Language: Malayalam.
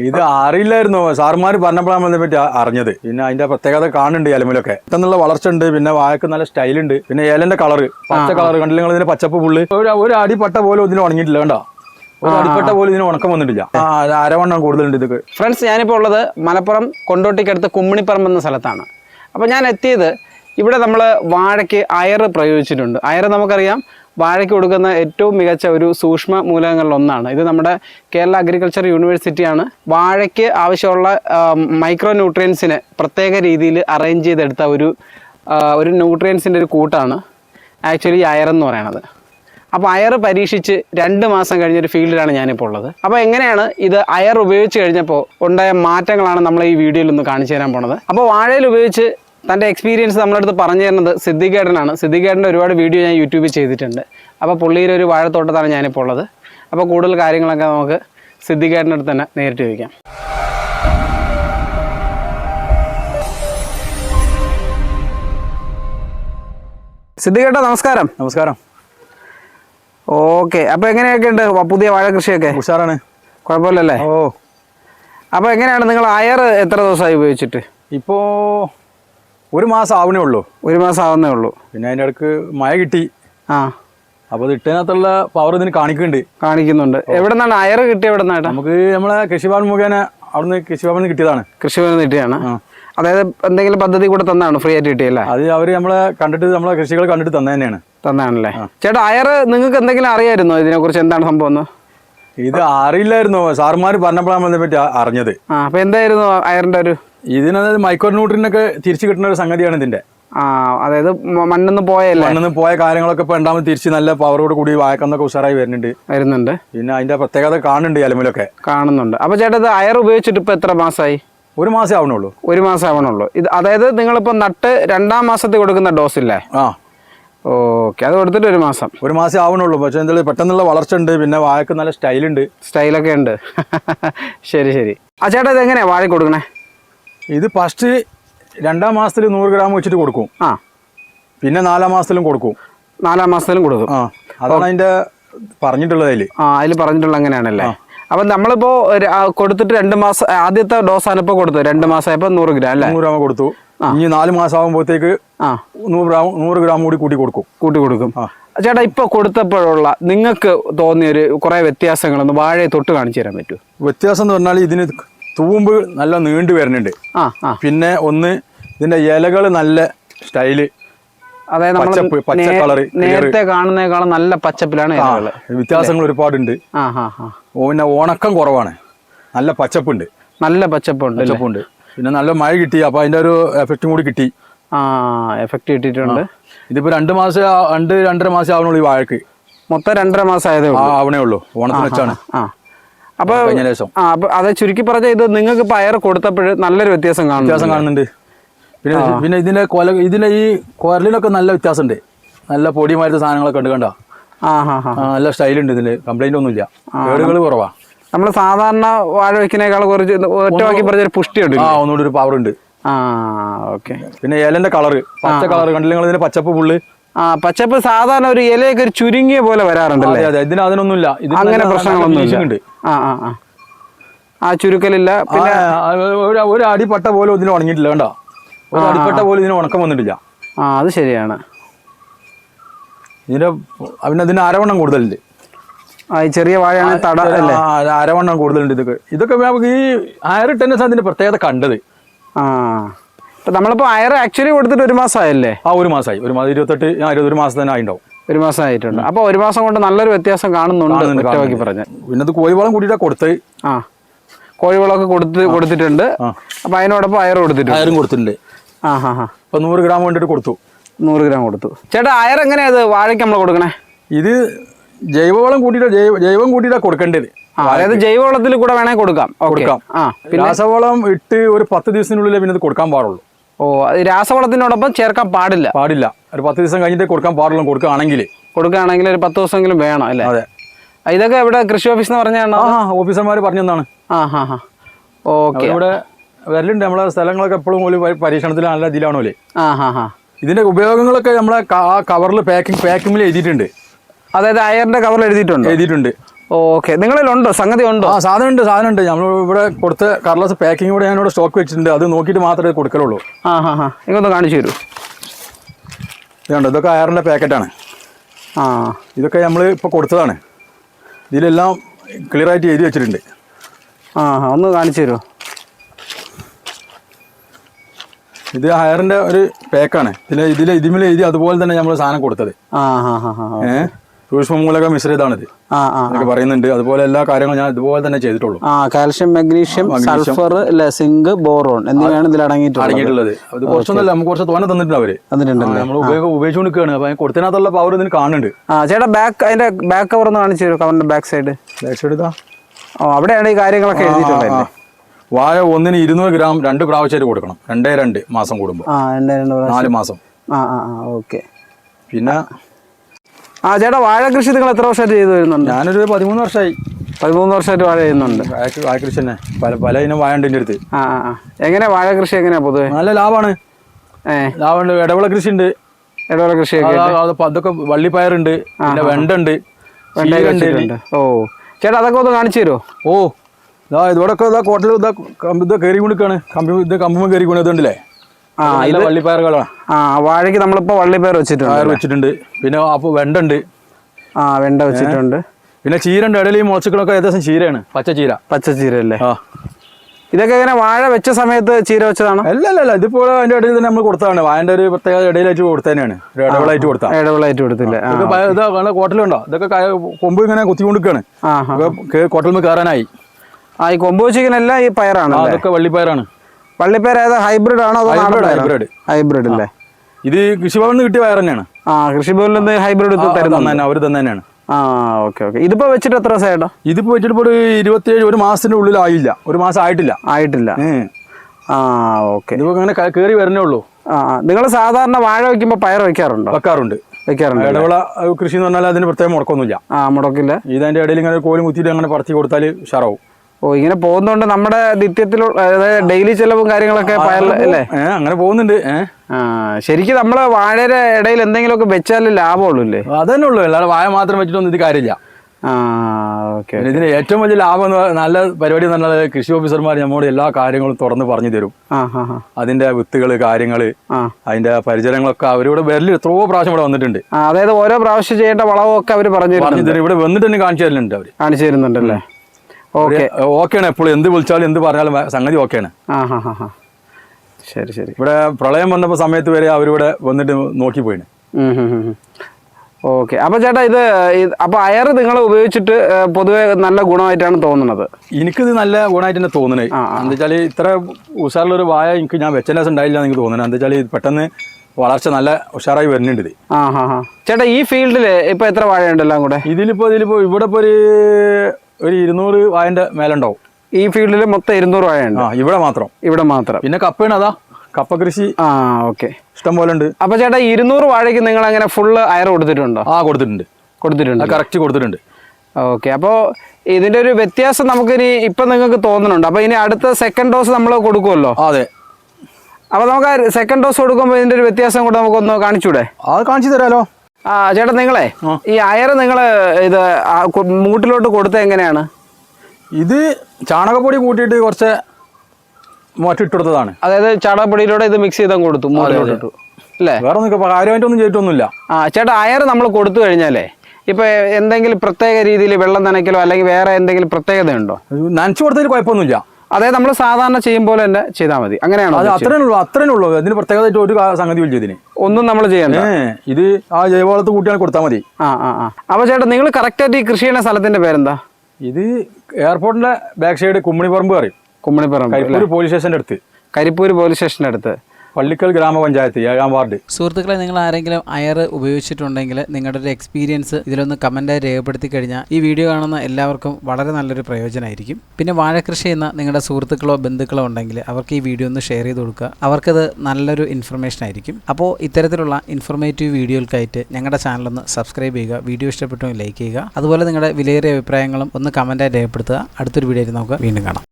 ഇത് അറിയില്ലായിരുന്നു. സാർമാർ പറഞ്ഞപ്പോഴാണ് പറ്റി അറിഞ്ഞത്. പിന്നെ അതിന്റെ പ്രത്യേകത കാണുന്നുണ്ട് ഇലമിലൊക്കെ പെട്ടെന്നുള്ള വളർച്ച ഉണ്ട് പിന്നെ വായക്ക് നല്ല സ്റ്റൈൽ ഉണ്ട്. പിന്നെ ഏലന്റെ കളർ പച്ച കളർ കണ്ടില്ല നിങ്ങൾ ഇതിന്റെ പച്ചപ്പ് പുള്ളി ഒരു അടിപ്പട്ട പോലും ഇതിന് ഉണങ്ങിയിട്ടില്ല കണ്ടോ? ഒരു അടിപ്പട്ട പോലും ഇതിന് ഉണക്കം വന്നിട്ടില്ല. ആ ഇത് അരവണ്ണം കൂടുതലുണ്ട് ഇതൊക്കെ. ഫ്രണ്ട്സ് ഞാനിപ്പോൾ ഉള്ളത് മലപ്പുറം കൊണ്ടോട്ടിക്കടുത്ത് കുമ്മിണിപ്പറമ്പ് എന്ന സ്ഥലത്താണ്. അപ്പോൾ ഞാൻ എത്തിയത് ഇവിടെ നമ്മൾ വാഴയ്ക്ക് അയർ പ്രയോഗിച്ചിട്ടുണ്ട്. അയർ നമുക്കറിയാം വാഴയ്ക്ക് കൊടുക്കുന്ന ഏറ്റവും മികച്ച ഒരു സൂക്ഷ്മ മൂലകങ്ങളിൽ ഒന്നാണ് ഇത് നമ്മുടെ കേരള അഗ്രികൾച്ചർ യൂണിവേഴ്സിറ്റിയാണ് വാഴയ്ക്ക് ആവശ്യമുള്ള മൈക്രോ ന്യൂട്രിയൻസിനെ പ്രത്യേക രീതിയിൽ അറേഞ്ച് ചെയ്തെടുത്ത ഒരു ഒരു ന്യൂട്രിയൻസിന്റെ ഒരു കൂട്ടാണ് ആക്ച്വലി അയർ എന്ന് പറയുന്നത് അപ്പോൾ അയർ പരീക്ഷിച്ച് രണ്ട് മാസം കഴിഞ്ഞൊരു ഫീൽഡിലാണ് ഞാനിപ്പോൾ ഉള്ളത്. അപ്പോൾ എങ്ങനെയാണ് ഇത് അയർ ഉപയോഗിച്ച് കഴിഞ്ഞപ്പോൾ ഉണ്ടായ മാറ്റങ്ങളാണ് നമ്മൾ ഈ വീഡിയോയിൽ ഒന്ന് കാണിച്ചു തരാൻ പോണത്. അപ്പോൾ വാഴയിൽ ഉപയോഗിച്ച് തന്റെ എക്സ്പീരിയൻസ് നമ്മളടുത്ത് പറഞ്ഞു തരുന്നത് സിദ്ദിഖേട്ടനാണ് സിദ്ദിഖേട്ടന്റെ ഒരുപാട് വീഡിയോ ഞാൻ യൂട്യൂബിൽ ചെയ്തിട്ടുണ്ട്. അപ്പോൾ പുള്ളിയുടെ ഒരു വാഴത്തോട്ടത്താണ് ഞാനിപ്പോൾ ഉള്ളത്. അപ്പോൾ കൂടുതൽ കാര്യങ്ങളൊക്കെ നമുക്ക് സിദ്ദിഖേട്ടന്റെ അടുത്ത് തന്നെ നേരിട്ട് ചോദിക്കാം. സിദ്ദിഖേട്ട നമസ്കാരം. നമസ്കാരം. ഓക്കെ അപ്പോൾ എങ്ങനെയൊക്കെ ഉണ്ട് പുതിയ വാഴ കൃഷിയൊക്കെ? ഉഷാറാണ്. കുഴപ്പമില്ലല്ലേ? ഓ. അപ്പോൾ എങ്ങനെയാണ് നിങ്ങൾ അയർ എത്ര ദിവസമായി ഉപയോഗിച്ചിട്ട്? ഇപ്പോ ഒരു മാസം ആവണേ ഉള്ളൂ. ഒരു മാസം ആവുന്നേ ഉള്ളൂ. പിന്നെ അതിന്റെ ഇടയ്ക്ക് മഴ കിട്ടി. ആ. അപ്പോൾ ഇട്ടതിനകത്തുള്ള പവർ ഇതിന് കാണിക്കുന്നുണ്ട്. കാണിക്കുന്നുണ്ട്. എവിടെ നിന്നാണ് അയർ കിട്ടിയ എവിടെ നിന്നാണ് നമുക്ക് നമ്മളെ കൃഷിഭവൻ മുഖേന അവിടുന്ന് കൃഷിഭവനിൽ കിട്ടിയതാണ്. കൃഷിഭവൻ കിട്ടിയാണ് അതായത് എന്തെങ്കിലും പദ്ധതി കൂടെ തന്നാണ്? ഫ്രീ ആയിട്ട് കിട്ടിയല്ലേ? അത് അവർ നമ്മളെ കണ്ടിട്ട് നമ്മളെ കൃഷികൾ കണ്ടിട്ട് തന്നെ തന്നെയാണ്. തന്നാണല്ലേ? ചേട്ടാ അയർ നിങ്ങൾക്ക് എന്തെങ്കിലും അറിയായിരുന്നോ ഇതിനെക്കുറിച്ച് എന്താണ് സംഭവം ഇത് അറിയില്ലായിരുന്നു. സാർമാര് പറഞ്ഞപ്പോഴാണ് പറ്റി അറിഞ്ഞത്. ആ അപ്പോൾ എന്തായിരുന്നു അയറിന്റെ ഒരു ഇതിനത് മൈക്രോ ന്യൂട്രിനൊക്കെ തിരിച്ചു കിട്ടുന്ന ഒരു സംഗതിയാണ് ഇതിന്റെ ആ അതായത് മണ്ണെന്ന് പോയല്ലേ? മണ്ണിന്ന് പോയ കാര്യങ്ങളൊക്കെ ഇപ്പൊ രണ്ടാമത് തിരിച്ച് നല്ല പവറോട് കൂടി വായക്കുന്നൊക്കെ ഉഷാറായി വരുന്നുണ്ട്. വരുന്നുണ്ട്. പിന്നെ അതിന്റെ പ്രത്യേകത കാണുന്നുണ്ട് ഇലമിലൊക്കെ കാണുന്നുണ്ട്. അപ്പൊ ചേട്ടാ ഇത് അയർ ഉപയോഗിച്ചിട്ട് ഇപ്പൊ എത്ര മാസമായി ഒരു മാസം ആവണുള്ളൂ. ഒരു മാസം ആവണുള്ളൂ. ഇത് അതായത് നിങ്ങളിപ്പോ നട്ട് രണ്ടാം മാസത്തിൽ കൊടുക്കുന്ന ഡോസ് ഇല്ലേ ആ. ഓക്കെ അത് കൊടുത്തിട്ട് ഒരു മാസം. ഒരു മാസം ആവണുള്ളൂ. പക്ഷെ എന്തായാലും പെട്ടെന്നുള്ള വളർച്ച ഉണ്ട്. പിന്നെ വാഴക്ക് നല്ല സ്റ്റൈലുണ്ട്. സ്റ്റൈലൊക്കെ ഉണ്ട്. ശരി ശരി. ആ ചേട്ടാ ഇത് എങ്ങനെയാ വാഴ കൊടുക്കണേ? ഇത് ഫസ്റ്റ് രണ്ടാം മാസത്തിൽ നൂറ് ഗ്രാം വെച്ചിട്ട് കൊടുക്കും. ആ. പിന്നെ നാലാം മാസത്തിലും കൊടുക്കും. നാലാം മാസത്തിലും കൊടുക്കും. ആ. അതാണ് അതിന്റെ പറഞ്ഞിട്ടുള്ളത് അതിൽ ആ അതിൽ പറഞ്ഞിട്ടുള്ള അങ്ങനെയാണല്ലേ? അപ്പം നമ്മളിപ്പോ കൊടുത്തിട്ട് രണ്ട് മാസം ആദ്യത്തെ ഡോസാണ് ഇപ്പോൾ കൊടുത്തത്. രണ്ട് മാസമായപ്പോൾ നൂറ് ഗ്രാം അല്ലേ? നൂറ് ഗ്രാം കൊടുത്തു. ഇനി നാല് മാസം ആകുമ്പോഴത്തേക്ക് ആ. നൂറ് ഗ്രാം നൂറ് ഗ്രാം കൂടി കൂട്ടി കൊടുക്കും. കൂട്ടി കൊടുക്കും. ചേട്ടാ ഇപ്പോൾ കൊടുത്തപ്പോഴുള്ള നിങ്ങൾക്ക് തോന്നിയൊരു കുറെ കുറേ വ്യത്യാസങ്ങളൊന്ന് വാഴയെ തൊട്ട് കാണിച്ചു തരാൻ പറ്റുമോ? വ്യത്യാസം എന്ന് പറഞ്ഞാൽ ഇതിന് തൂമ്പ് നല്ല നീണ്ടു വരുന്നുണ്ട്. പിന്നെ ഒന്ന് ഇതിന്റെ ഇലകൾ നല്ല സ്റ്റൈൽ. അതായത് പച്ചപ്പ്, പച്ച നേരത്തെ കാണുന്നേക്കാളും നല്ല പച്ചപ്പിലാണ് വ്യത്യാസങ്ങൾ ഒരുപാടുണ്ട്. പിന്നെ ഉണക്കം കുറവാണ്. നല്ല പച്ചപ്പുണ്ട്. നല്ല പച്ചപ്പുണ്ട്? പച്ചപ്പുണ്ട്. പിന്നെ നല്ല മഴ കിട്ടി അപ്പൊ അതിന്റെ ഒരു എഫക്റ്റും കൂടി കിട്ടി. ആ എഫക്റ്റ് കിട്ടിയിട്ടുണ്ട്. ഇതിപ്പോ രണ്ട് മാസം രണ്ട് രണ്ടര മാസം ആവണുള്ളൂ ഈ വാഴക്ക്. മൊത്തം രണ്ടര മാസം ആയതേ ഉള്ളൂ. ആവണേ ഉള്ളൂ. ഓണത്തിന് വെച്ചാണ്. ആ. അപ്പൊ ആ അപ്പൊ അത് ചുരുക്കി പറഞ്ഞ ഇത് നിങ്ങൾക്ക് പയർ കൊടുത്തപ്പോൾ നല്ലൊരു വ്യത്യാസം കാണുന്നു വ്യത്യാസം കാണുന്നുണ്ട്. പിന്നെ പിന്നെ ഇതിന്റെ കൊല ഇതിന്റെ ഈ കൊരലിനൊക്കെ നല്ല വ്യത്യാസമുണ്ട്. നല്ല പൊടിമാരത്തെ സാധനങ്ങളൊക്കെ ഉണ്ട് കണ്ടോ? നല്ല സ്റ്റൈലുണ്ട് ഇതിന് കംപ്ലൈന്റ് ഒന്നുമില്ല. കേടുകൾ കുറവാ. നമ്മൾ സാധാരണ വാഴ വെക്കുന്നേക്കാൾ കുറച്ച് ഒറ്റവാക്കി പറഞ്ഞ ഒരു പുഷ്ടിയുണ്ട് ആ ഒന്നുകൂടി ഒരു പവർ ഉണ്ട്. ആ ഓക്കെ. പിന്നെ ഏലന്റെ കളറ് പച്ച കളർ കണ്ടില്ല നിങ്ങൾ ഇതിന്റെ പച്ചപ്പ് പുള്ള് ആ പച്ചപ്പ് സാധാരണ ഒരു ഇലയൊക്കെ ഒരു ചുരുങ്ങിയ പോലെ വരാറുണ്ടല്ലേ? അതെ ഇതിന് അതിനൊന്നുമില്ല. അങ്ങനെ പ്രശ്നങ്ങളൊന്നുമില്ല. ആ ആ ആ. ആ ചുരുക്കലില്ല. ആ, ഒരു അടിപ്പട്ട പോലും ഇതിന് ഉണങ്ങിയിട്ടില്ല കണ്ടോ? ഒരു അടിപ്പട്ട പോലും ഇതിന് ഉണക്കം വന്നിട്ടില്ല. ആ അത് ശരിയാണ്. ഇതിന്റെ പിന്നെ അതിന് അരവണ്ണം കൂടുതലുണ്ട്. ആ ഈ ചെറിയ വാഴയാണ് തട അല്ലേ? അരവണ്ണം കൂടുതലുണ്ട് ഇതൊക്കെ. ഇതൊക്കെ നമുക്ക് ഈ ഹയർ അതിന്റെ പ്രത്യേകത കണ്ടത്. ആ. ഇപ്പൊ നമ്മളിപ്പോ അയർ ആക്ച്വലി കൊടുത്തിട്ട് ഒരു മാസമായല്ലേ ആ ഒരു മാസമായി ഒരു മാസം ഇരുപത്തെട്ട് ആ ഒരു മാസം തന്നെ ആയിണ്ടാവും ഒരു മാസം ആയിട്ടുണ്ട് അപ്പൊ ഒരു മാസം കൊണ്ട് നല്ലൊരു വ്യത്യാസം കാണുന്നുണ്ട് പറഞ്ഞു. ഒറ്റവാക്കി. പിന്നെ അത് കോഴിവളം കൂട്ടിയിട്ടാ കൊടുത്തത് ആ. കോഴിവളമൊക്കെ കൊടുത്ത് കൊടുത്തിട്ടുണ്ട്. അപ്പൊ അതിനോടൊപ്പം അയർ കൊടുത്തിട്ടുണ്ട്. അയറും കൊടുത്തിട്ടുണ്ട്. ആ ഹാ ഹാ. നൂറ് ഗ്രാം വേണ്ടിട്ട് കൊടുത്തു. നൂറ് ഗ്രാം കൊടുത്തു. ചേട്ടാ അയർ എങ്ങനെയാ അത് വാഴയ്ക്ക് നമ്മൾ കൊടുക്കണേ? ഇത് ജൈവവളം കൂട്ടിയിട്ടാ ജൈവ ജൈവം കൂട്ടിയിട്ടാ കൊടുക്കേണ്ടത് അതായത് ജൈവവളത്തിൽ കൂടെ വേണേ കൊടുക്കാം. കൊടുക്കാം. ആ രാസവളം ഇട്ട് ഒരു പത്ത് ദിവസത്തിനുള്ളിൽ പിന്നെ ഇത് കൊടുക്കാൻ പാടുള്ളൂ. ഓ അത് രാസവളത്തിനോടൊപ്പം ചേർക്കാൻ പാടില്ല. പാടില്ല. ഒരു പത്ത് ദിവസം കഴിഞ്ഞിട്ട് കൊടുക്കാൻ പാടുള്ളൂ കൊടുക്കുകയാണെങ്കിൽ. കൊടുക്കുകയാണെങ്കിൽ ഒരു പത്ത് ദിവസമെങ്കിലും വേണം അല്ലേ? അതെ. ഇതൊക്കെ ഇവിടെ കൃഷി ഓഫീസ് എന്ന് പറഞ്ഞാണോ ആ ഓഫീസർമാർ പറഞ്ഞതാണ് ആ ഹാ ഹാ. ഓക്കെ. ഇവിടെ വരലുണ്ട്. നമ്മളെ സ്ഥലങ്ങളൊക്കെ എപ്പോഴും ഒരു പരീക്ഷണത്തിൽ നല്ല ഇതിലാണോലെ ആ ഹാ ഹാ. ഇതിന്റെ ഉപയോഗങ്ങളൊക്കെ നമ്മളെ ആ കവറിൽ പാക്കിംഗ് പാക്കിങ്ങിൽ എഴുതിയിട്ടുണ്ട്. അതായത് അയറിന്റെ കവറിൽ എഴുതിയിട്ടുണ്ട്. എഴുതിയിട്ടുണ്ട്. ഓക്കെ. നിങ്ങളിലുണ്ടോ? സംഗതി ഉണ്ടോ ആ സാധനം ഉണ്ട് സാധനം ഉണ്ട് നമ്മൾ ഇവിടെ കൊടുത്ത് കർലസ് പാക്കിംഗ് കൂടെ ഞാനിവിടെ സ്റ്റോക്ക് വെച്ചിട്ടുണ്ട്. അത് നോക്കിയിട്ട് മാത്രമേ കൊടുക്കലുള്ളൂ. ആ ഹാ ഹാ. ഇങ്ങൊന്ന് കാണിച്ചു തരൂ. ഇതുണ്ട്. ഇതൊക്കെ അയറിന്റെ പാക്കറ്റാണ് ആ. ഇതൊക്കെ നമ്മൾ ഇപ്പോൾ കൊടുത്തതാണ്. ഇതിലെല്ലാം ക്ലിയർ ആയിട്ട് എഴുതി വെച്ചിട്ടുണ്ട്. ആ ഹാ. ഒന്ന് കാണിച്ചു തരുമോ ഇത് ഹയറിന്റെ ഒരു പാക്കാണ് ഇതിൽ ഇതിൽ ഇതിമിൽ എഴുതി അതുപോലെ തന്നെ നമ്മൾ സാധനം കൊടുത്തത്. ആ ഹാ ഹാ ഹാ. ഏഹ് സൂക്ഷ്മമൂലക മിശ്രിതാണിത് എന്നൊക്കെ പറയുന്നുണ്ട്. അതുപോലെ എല്ലാ കാര്യങ്ങളും ഞാൻ ഇതുപോലെ തന്നെ ചെയ്തിട്ടുള്ളൂ. ആ calcium magnesium sulphur zinc boron എന്നിവയാണ് ഇതിൽ അടങ്ങിയിട്ടുള്ളത്. അടങ്ങിയിട്ടുള്ളത്. അത് കുറച്ചൊന്നല്ല നമുക്ക് കുറച്ച് തോന്നെ തന്നിട്ടുണ്ട് അവർ. നമ്മൾ ഉപയോഗിച്ചു കൊടുക്കുകയാണ് അപ്പൊ കൊടുത്തതിനകത്തുള്ള പവർ ഇതിന് കാണുന്നുണ്ട്. ആ ചേട്ടാ ബാക്ക് അതിന്റെ ബാക്ക് കവർ ഒന്ന് കാണിച്ചു തരും കവറിന്റെ ബാക്ക് സൈഡ് ബാക്ക് സൈഡ് ഇതാ. ഓ അവിടെയാണ് ഈ കാര്യങ്ങളൊക്കെ എഴുതിയിട്ടുള്ളത്. വാഴ ഒന്നിന് ഇരുന്നൂറ് ഗ്രാം രണ്ട് പ്രാവശ്യമായിട്ട് കൊടുക്കണം. രണ്ടേ രണ്ട് മാസം കൂടുമ്പോൾ നാല് മാസം. ആ ആ ഓക്കെ. പിന്നെ ആ ചേട്ടാ വാഴ കൃഷി നിങ്ങൾ എത്ര വർഷമായിട്ട് ചെയ്തു വരുന്നുണ്ട്? ഞാനൊരു പതിമൂന്ന് വർഷമായി. പതിമൂന്ന് വർഷമായിട്ട് വാഴ ചെയ്യുന്നുണ്ട്. വാഴ കൃഷി തന്നെ. പല പല ഇനം വാഴ ഉണ്ട് എന്റെ അടുത്ത്. ആ എങ്ങനെയാ വാഴ കൃഷി എങ്ങനെയാ പൊതുവെ? നല്ല ലാഭമാണ് ഏ. ലാഭമുണ്ട് ഇടവിള കൃഷി ഉണ്ട്. ഇടവിള കൃഷിയൊക്കെ അതൊക്കെ വള്ളിപ്പയറുണ്ട്. പിന്നെ വെണ്ട ഉണ്ട് ഓ. ചേട്ടാ അതൊക്കെ ഒന്ന് കാണിച്ചു തരുമോ ഓ. ഇതാ ഇതോടൊക്കെ ഇതാ കോട്ടൽ ഇതാ കമ്പി ഇതാ കയറി കൊണ്ടിരിക്കുകയാണ് കമ്പി ഇത് കമ്പുമ്പോൾ കയറി കൊണ്ട് ഇതുണ്ടല്ലേ ആ ഇത് വള്ളിപ്പയറുകളാണ് ആ വാഴയ്ക്ക് നമ്മളിപ്പോ വള്ളിപ്പയർ വെച്ചിട്ടുണ്ട് പയർ വെച്ചിട്ടുണ്ട്. പിന്നെ അപ്പോൾ വെണ്ട ഉണ്ട് ആ വെണ്ട വെച്ചിട്ടുണ്ട്. പിന്നെ ചീര ഉണ്ട് ഇടയിൽ മുളച്ചുക്കളൊക്കെ ഏകദേശം ചീരയാണ്. പച്ച ചീര. പച്ച ചീര അല്ലേ ആ. ഇതൊക്കെ ഇങ്ങനെ വാഴ വെച്ച സമയത്ത് ചീര വെച്ചതാണ്? അല്ല അല്ല അല്ല ഇതിപ്പോ അതിന്റെ ഇടയിൽ തന്നെ നമ്മൾ കൊടുത്തതാണ്. വാഴന്റെ ഒരു പ്രത്യേക ഇടയിലായിട്ട് കൊടുത്തതന്നെയാണ്. ഇടവിളായിട്ട് കൊടുത്ത. ഇടവിളായിട്ട് കൊടുത്തില്ലേ? ഇതൊക്കെ കോട്ടലുണ്ടോ? ഇതൊക്കെ കൊമ്പ് ഇങ്ങനെ കുത്തിക്കൊണ്ടിരിക്കുകയാണ്. കോട്ടലിൽ കയറാനായി. ആ ഈ കൊമ്പ് വെച്ചിരിക്കുന്നെല്ലാം ഈ പയറാണ് അതൊക്കെ വള്ളിപ്പയറാണ്. വള്ളിപ്പയർ ഏതാ ഹൈബ്രിഡ് ആണോ അതോ ഹൈബ്രിഡ് ഹൈബ്രിഡ് ഹൈബ്രിഡ് അല്ലേ ഇത് കൃഷിഭവനിൽ നിന്ന് കിട്ടിയ വയർ തന്നെയാണ് ആ കൃഷിഭവനിൽ നിന്ന് ഹൈബ്രിഡ് അവർ തന്നെ അവർ തന്നെ തന്നെയാണ്. ആ ഓക്കെ ഓക്കെ ഇതിപ്പോ വെച്ചിട്ട് എത്ര ദിവസം ചേട്ടാ ഇതിപ്പോ വെച്ചിട്ട് ഇപ്പോൾ ഒരു ഇരുപത്തിയേഴ് ഒരു മാസത്തിന്റെ ഉള്ളിൽ ആയില്ല. ഒരു മാസം ആയിട്ടില്ല. ആയിട്ടില്ല. ആ ഓക്കെ ഇതിപ്പോ ഇങ്ങനെ കയറി വരണേ ഉള്ളൂ. ആ നിങ്ങൾ സാധാരണ വാഴ വെക്കുമ്പോൾ പയർ വെക്കാറുണ്ടോ വെക്കാറുണ്ട് വെക്കാറുണ്ട് ഇടവിള കൃഷി എന്ന് പറഞ്ഞാൽ അതിന് പ്രത്യേകം മുടക്കൊന്നുമില്ല ആ മുടക്കില്ല. ഇതിന്റെ ഇടയിൽ ഇങ്ങനെ കോലും കുത്തിയിട്ട് അങ്ങനെ പറത്തി കൊടുത്താൽ ഉഷാറാവും. ഓ ഇങ്ങനെ പോകുന്നോണ്ട് നമ്മുടെ നിത്യത്തിലുള്ള അതായത് ഡെയിലി ചെലവും കാര്യങ്ങളൊക്കെ അല്ലേ? അങ്ങനെ പോകുന്നുണ്ട്. ശരിക്കും നമ്മൾ വാഴയുടെ ഇടയിൽ എന്തെങ്കിലുമൊക്കെ വെച്ചാലേ ലാഭമുള്ളൂ അല്ലേ അതന്നെ ഉള്ളൂ. അല്ലാതെ വാഴ മാത്രം വെച്ചിട്ടൊന്നും ഇത് കാര്യമില്ല. ഇതിന് ഏറ്റവും വലിയ ലാഭം നല്ല പരിപാടി എന്ന് പറഞ്ഞാൽ കൃഷി ഓഫീസർമാർ നമ്മോട് എല്ലാ കാര്യങ്ങളും തുറന്ന് പറഞ്ഞു തരും. അതിന്റെ വിത്തുകൾ കാര്യങ്ങൾ ആ. അതിന്റെ പരിചരണങ്ങളൊക്കെ അവരിവിടെ വരൽ എത്രയോ പ്രാവശ്യം ഇവിടെ വന്നിട്ടുണ്ട്. അതായത് ഓരോ പ്രാവശ്യം ചെയ്യേണ്ട വളവും ഒക്കെ അവർ പറഞ്ഞു പറഞ്ഞു തരും. ഇവിടെ വന്നിട്ട് തന്നെ കാണിച്ചു തരലുണ്ട് അവർ. കാണിച്ചു തരുന്നുണ്ടല്ലേ ഓക്കെയാണ് എപ്പോഴും എന്ത് വിളിച്ചാലും എന്ത് പറഞ്ഞാലും സംഗതി ഓക്കെയാണ് ശരി ശരി. ഇവിടെ പ്രളയം വന്നപ്പോൾ സമയത്ത് വരെ അവരിവിടെ വന്നിട്ട് നോക്കി പോയിന് ഓക്കെ. അപ്പൊ ചേട്ടാ ഇത് അപ്പൊ അയർ നിങ്ങൾ ഉപയോഗിച്ചിട്ട് പൊതുവെ നല്ല ഗുണമായിട്ടാണ് തോന്നുന്നത്? എനിക്കിത് നല്ല ഗുണമായിട്ട് തന്നെ തോന്നുന്നത് എന്താ വെച്ചാൽ ഇത്ര ഉഷാറുള്ളൊരു വായ എനിക്ക് ഞാൻ വെച്ചനാസ് ഉണ്ടായില്ല എനിക്ക് തോന്നുന്നത് എന്താ വെച്ചാൽ പെട്ടെന്ന് വളർച്ച നല്ല ഉഷാറായി വരുന്നുണ്ട് ഇത്. ചേട്ടാ ഈ ഫീൽഡിൽ ഇപ്പൊ എത്ര വാഴയുണ്ട് എല്ലാം കൂടെ? ഇതിലിപ്പോ ഇതിലിപ്പോ ഇവിടെ ഇപ്പൊ ഒരു ഒരു ഇരുന്നൂറ് വായന്റെ മേലുണ്ടാവും. ഈ ഫീൽഡിൽ മൊത്തം ഇരുന്നൂറ് വാഴയുണ്ട് ആ ഇവിടെ മാത്രം. ഇവിടെ മാത്രം. പിന്നെ കപ്പയാണ് അതാ. കപ്പ കൃഷി ആ ഓക്കെ. ഇഷ്ടം പോലെ ഉണ്ട്. അപ്പൊ ചേട്ടാ ഇരുന്നൂറ് വാഴയ്ക്ക് നിങ്ങൾ അങ്ങനെ ഫുള്ള് അയർ കൊടുത്തിട്ടുണ്ടോ? ആ കൊടുത്തിട്ടുണ്ട്. കൊടുത്തിട്ടുണ്ട്. കറക്റ്റ് കൊടുത്തിട്ടുണ്ട്. ഓക്കെ അപ്പോൾ ഇതിന്റെ ഒരു വ്യത്യാസം നമുക്കിനി ഇപ്പം നിങ്ങൾക്ക് തോന്നുന്നുണ്ട്. അപ്പോൾ ഇനി അടുത്ത സെക്കൻഡ് ഡോസ് നമ്മൾ കൊടുക്കുമല്ലോ? അതെ. അപ്പോൾ നമുക്ക് സെക്കൻഡ് ഡോസ് കൊടുക്കുമ്പോൾ ഇതിന്റെ ഒരു വ്യത്യാസം കൂടെ നമുക്കൊന്ന് കാണിച്ചൂടെ? അത് കാണിച്ചു തരാലോ. ആ ചേട്ടാ നിങ്ങളെ ഈ അയർ നിങ്ങൾ ഇത് മൂട്ടിലോട്ട് കൊടുത്ത എങ്ങനെയാണ്? ഇത് ചാണകപ്പൊടി കൂട്ടിയിട്ട് കുറച്ച് മറ്റിട്ടെടുത്തതാണ്. അതായത് ചാണകപ്പൊടിയിലൂടെ ഇത് മിക്സ് ചെയ്താൽ കൊടുത്തു മൂട്ടിലോട്ട് ഇട്ടു അല്ലേ? വേറെ കാര്യമായിട്ടൊന്നും ചെയ്തിട്ടൊന്നുമില്ല. ആ ചേട്ടാ അയർ നമ്മൾ കൊടുത്തു കഴിഞ്ഞാലേ ഇപ്പൊ എന്തെങ്കിലും പ്രത്യേക രീതിയിൽ വെള്ളം നനയ്ക്കലോ അല്ലെങ്കിൽ വേറെ എന്തെങ്കിലും പ്രത്യേകത ഉണ്ടോ നനച്ചു കൊടുത്തതിൽ കുഴപ്പമൊന്നുമില്ല. അതായത് നമ്മൾ സാധാരണ ചെയ്യും പോലെ തന്നെ ചെയ്താൽ മതി. അങ്ങനെയാണോ അത്? അത്രേ ഉള്ളൂ അത്രേ ഉള്ളൂ. അതിന് പ്രത്യേകതയായിട്ട് ഒരു സംഗതി വിളിച്ചു ഇതിന്. ഒന്നും നമ്മൾ ചെയ്യണ്ട. ഇത് ആ ജൈവവളത്ത് കൂട്ടിയാണ് കൊടുത്താൽ മതി. ആ ആ ആ. അപ്പോൾ ചേട്ടാ നിങ്ങൾ കറക്റ്റായിട്ട് ഈ കൃഷി ചെയ്യുന്ന സ്ഥലത്തിന്റെ പേരെന്താ? ഇത് എയർപോർട്ടിന്റെ ബാക്ക് സൈഡ് കുമ്മണിപ്പറമ്പ് പറയും. കുമ്മണിപ്പറമ്പ് പോലീസ് സ്റ്റേഷന്റെ അടുത്ത്. കരിപ്പൂർ പോലീസ് സ്റ്റേഷന്റെ അടുത്ത്. പള്ളിക്കൽ ഗ്രാമപഞ്ചായത്ത് ഏഴാം വാർഡ്. സുഹൃത്തുക്കളെ നിങ്ങൾ ആരെങ്കിലും അയർ ഉപയോഗിച്ചിട്ടുണ്ടെങ്കിൽ നിങ്ങളുടെ ഒരു എക്സ്പീരിയൻസ് ഇതിലൊന്ന് കമന്റായി രേഖപ്പെടുത്തി കഴിഞ്ഞാൽ ഈ വീഡിയോ കാണുന്ന എല്ലാവർക്കും വളരെ നല്ലൊരു പ്രയോജനമായിരിക്കും. പിന്നെ വാഴകൃഷി എന്ന നിങ്ങളുടെ സുഹൃത്തുക്കളോ ബന്ധുക്കളോ ഉണ്ടെങ്കിൽ അവർക്ക് ഈ വീഡിയോ ഒന്ന് ഷെയർ ചെയ്ത് കൊടുക്കുക. അവർക്കത് നല്ലൊരു ഇൻഫർമേഷൻ ആയിരിക്കും. അപ്പോൾ ഇത്തരത്തിലുള്ള ഇൻഫർമേറ്റീവ് വീഡിയോകൾക്കായിട്ട് ഞങ്ങളുടെ ചാനലൊന്ന് സബ്സ്ക്രൈബ് ചെയ്യുക വീഡിയോ ഇഷ്ടപ്പെട്ടെങ്കിൽ ലൈക്ക് ചെയ്യുക. അതുപോലെ നിങ്ങളുടെ വിലയേറിയ അഭിപ്രായങ്ങളും ഒന്ന് കമന്റായി രേഖപ്പെടുത്തുക. അടുത്തൊരു വീഡിയോയിൽ നമുക്ക് വീണ്ടും കാണാം.